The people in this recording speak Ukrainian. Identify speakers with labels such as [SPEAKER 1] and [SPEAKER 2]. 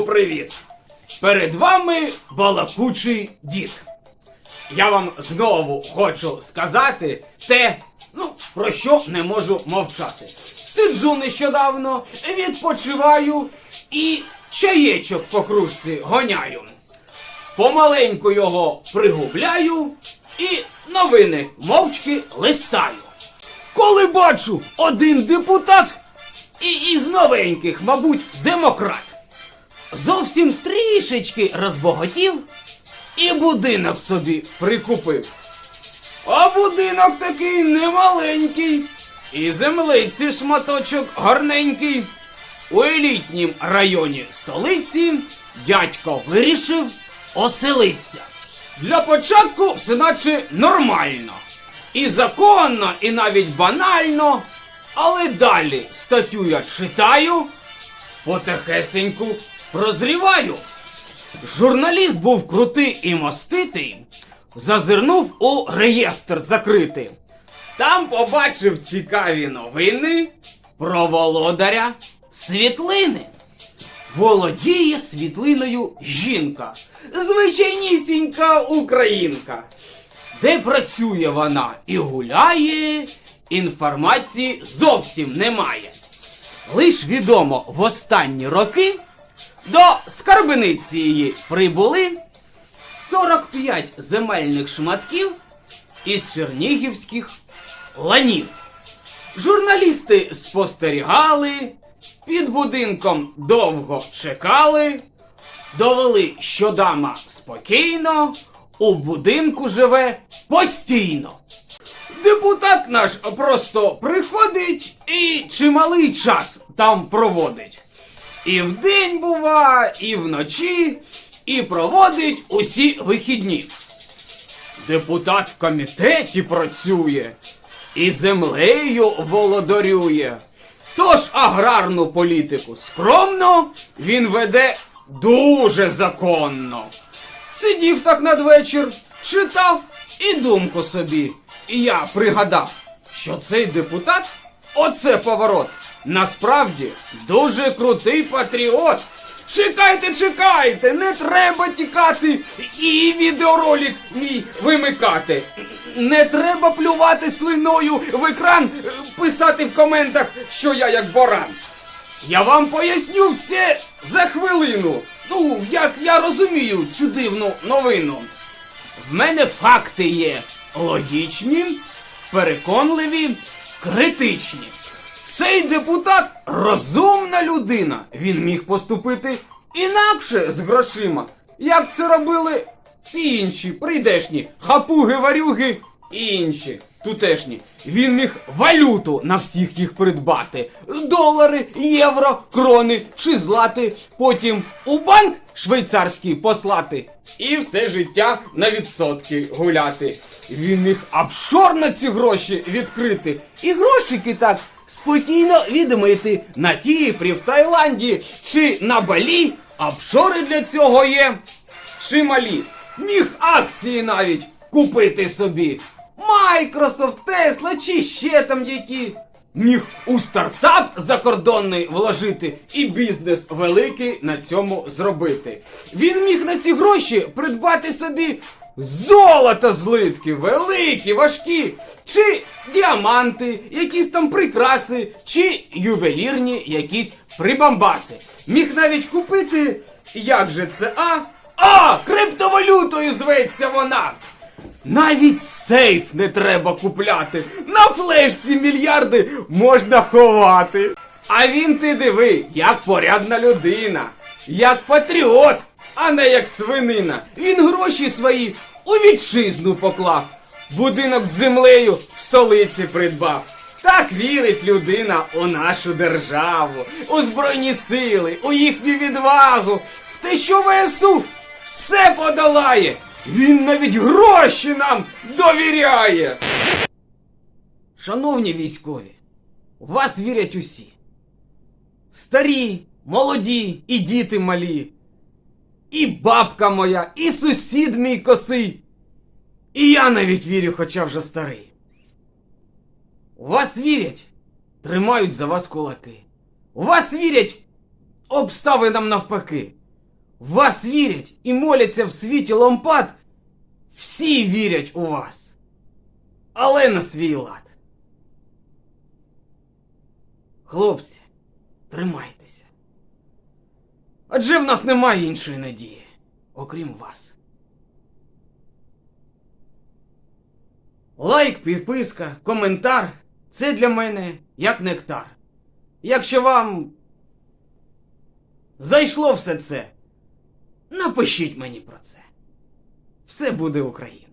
[SPEAKER 1] привіт! Перед вами балакучий дід. Я вам знову хочу сказати те, ну, про що не можу мовчати. Сиджу нещодавно, відпочиваю і чаєчок по кружці гоняю. Помаленьку його пригубляю і новини мовчки листаю. Коли бачу один депутат і із новеньких, мабуть, демократ, зовсім трішечки розбогатів і будинок собі прикупив. А будинок такий немаленький, і землиці шматочок гарненький. У елітнім районі столиці дядько вирішив оселитися. Для початку все наче нормально. І законно, і навіть банально. Але далі статтю я читаю, потихесеньку прозріваю. Журналіст був крутий і моститий, зазирнув у реєстр закритий. Там побачив цікаві новини про володаря світлини. Володіє світлиною жінка, звичайнісінька українка. Де працює вона і гуляє, інформації зовсім немає. Лиш відомо в останні роки до скарбниці прибули 45 земельних шматків із чернігівських ланів. Журналісти спостерігали, під будинком довго чекали, довели, що дама спокійно, у будинку живе постійно. Депутат наш просто приходить і чималий час там проводить. І вдень бува, і вночі, і проводить усі вихідні. Депутат в комітеті працює і землею володарює. Тож аграрну політику скромно він веде дуже законно. Сидів так надвечір, читав і думку собі. І я пригадав, що цей депутат, оце поворот, насправді дуже крутий патріот. Чекайте, чекайте, не треба тікати і відеоролик мій вимикати. Не треба плювати слиною в екран, писати в коментах, що я як баран. Я вам поясню все за хвилину. Ну, як я розумію цю дивну новину. В мене факти є логічні, переконливі, критичні. Цей депутат розумна людина. Він міг поступити інакше з грошима, як це робили всі інші прийдешні хапуги, варюги і інші тутешні. Він міг валюту на всіх їх придбати: долари, євро, крони чи злати. Потім у банк швейцарський послати і все життя на відсотки гуляти. Він міг обшор на ці гроші відкрити і грошики так спокійно відмити на Кіпрі, в Таїланді чи на Балі. Обшори для цього є чималі. Міг акції навіть купити собі. Microsoft, Tesla чи ще там які. Міг у стартап закордонний вложити і бізнес великий на цьому зробити. Він міг на ці гроші придбати собі золото злитки, великі, важкі, чи діаманти, якісь там прикраси, чи ювелірні якісь прибамбаси. Міг навіть купити, як же це, а? А, криптовалютою зветься вона! Навіть сейф не треба купляти. На флешці мільярди можна ховати. А він ти диви, як порядна людина, як патріот, а не як свинина. Він гроші свої у вітчизну поклав. Будинок з землею в столиці придбав. Так вірить людина у нашу державу, у збройні сили, у їхню відвагу. В те, що ВСУ все подолає. Він навіть гроші нам довіряє. Шановні військові, у вас вірять усі. Старі, молоді і діти малі. І бабка моя, і сусід мій косий. І я навіть вірю, хоча вже старий. Вас вірять, тримають за вас кулаки. У вас вірять обставинам навпаки. Вас вірять і моляться в світі лампад. Всі вірять у вас. Але на свій лад. Хлопці, тримайтеся. Адже в нас немає іншої надії, окрім вас. Лайк, підписка, коментар це для мене як нектар. Якщо вам зайшло все це, напишіть мені про це. Все буде Україна.